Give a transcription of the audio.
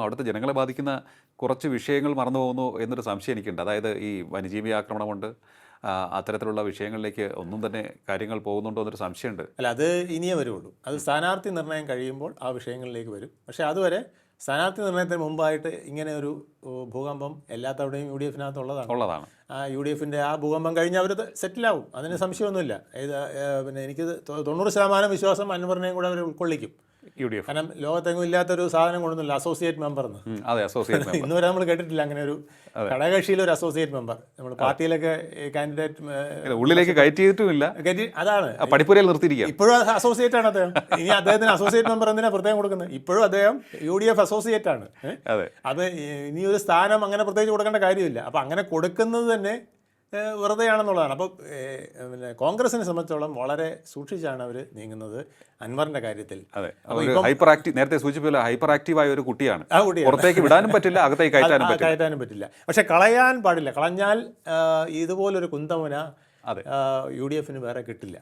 അവിടുത്തെ ജനങ്ങളെ ബാധിക്കുന്ന കുറച്ച് വിഷയങ്ങൾ മറന്നു പോകുന്നു എന്നൊരു സംശയം എനിക്കുണ്ട്. അതായത് ഈ വന്യജീവി ആക്രമണമുണ്ട്. അത്തരത്തിലുള്ള വിഷയങ്ങളിലേക്ക് ഒന്നും തന്നെ കാര്യങ്ങൾ പോകുന്നുണ്ടോ എന്നൊരു സംശയമുണ്ട്. അല്ല അത് ഇനിയേ വരുള്ളൂ. അത് സ്ഥാനാർത്ഥി നിർണയം കഴിയുമ്പോൾ ആ വിഷയങ്ങളിലേക്ക് വരും. പക്ഷേ അതുവരെ സ്ഥാനാർത്ഥി നിർണയത്തിന് മുമ്പായിട്ട് ഇങ്ങനെ ഒരു ഭൂകമ്പം എല്ലാ തവണയും യു ഡി എഫിനകത്ത് ഉള്ളതാണ്. ഉള്ളതാണ്. ആ യു ഡി എഫിന്റെ ആ ഭൂകമ്പം കഴിഞ്ഞ് അവർ സെറ്റിലാവും. അതിന് സംശയമൊന്നുമില്ല. പിന്നെ എനിക്ക് തൊണ്ണൂറ് ശതമാനം വിശ്വാസം അൻവറിനെയും കൂടെ അവർ ഉൾക്കൊള്ളിക്കും. U D F. കാരണം ലോകത്തെങ്ങും ഇല്ലാത്തൊരു സാധനം കൊണ്ടൊന്നുമില്ല അസോസിയേറ്റ് മെമ്പർ എന്ന് അതെ അസോസിയേറ്റ് മെമ്പർ ഇന്നുവരെ നമ്മൾ കേട്ടിട്ടില്ല അങ്ങനെ ഒരു ഘടകകക്ഷിയിലെ ഒരു അസോസിയേറ്റ് മെമ്പർ നമ്മൾ പാർട്ടിയിലൊക്കെ കാൻഡിഡേറ്റ് ഉള്ളിലേക്ക് കയറ്റിയിട്ടുമില്ല അതാണ്. പഠിപ്പുരയിൽ നിർത്തിയിരിക്കുക. ഇപ്പോഴും അസോസിയേറ്റ് ആണ് അദ്ദേഹം. ഇനി അദ്ദേഹത്തിന് അസോസിയേറ്റ് മെമ്പർ എന്തിനാ പ്രത്യേകം കൊടുക്കുന്നത്? ഇപ്പോഴും അദ്ദേഹം യു ഡി എഫ് അസോസിയേറ്റ് ആണ്. അതെ. ഇനി ഒരു സ്ഥാനം അങ്ങനെ പ്രത്യേകിച്ച് കൊടുക്കേണ്ട കാര്യമില്ല. അപ്പം അങ്ങനെ കൊടുക്കുന്നത് തന്നെ വെറുതെയാണെന്നുള്ളതാണ്. അപ്പോൾ പിന്നെ കോൺഗ്രസിനെ സംബന്ധിച്ചോളം വളരെ സൂക്ഷിച്ചാണ് അവർ നീങ്ങുന്നത് അൻവറിന്റെ കാര്യത്തിൽ. അതെ. ഹൈപ്പർ ആക്റ്റീവ് നേരത്തെ സൂചിപ്പിച്ച ഹൈപ്പർ ആക്റ്റീവായ ഒരു കുട്ടിയാണ്. ആ പുറത്തേക്ക് വിടാനും പറ്റില്ല അകത്തേക്ക് കയറ്റാനും കയറ്റാനും പറ്റില്ല. പക്ഷെ കളയാൻ പാടില്ല. കളഞ്ഞാൽ ഇതുപോലൊരു കുന്തമുന. യു ഡി എഫിന് വേറെ കിട്ടില്ല.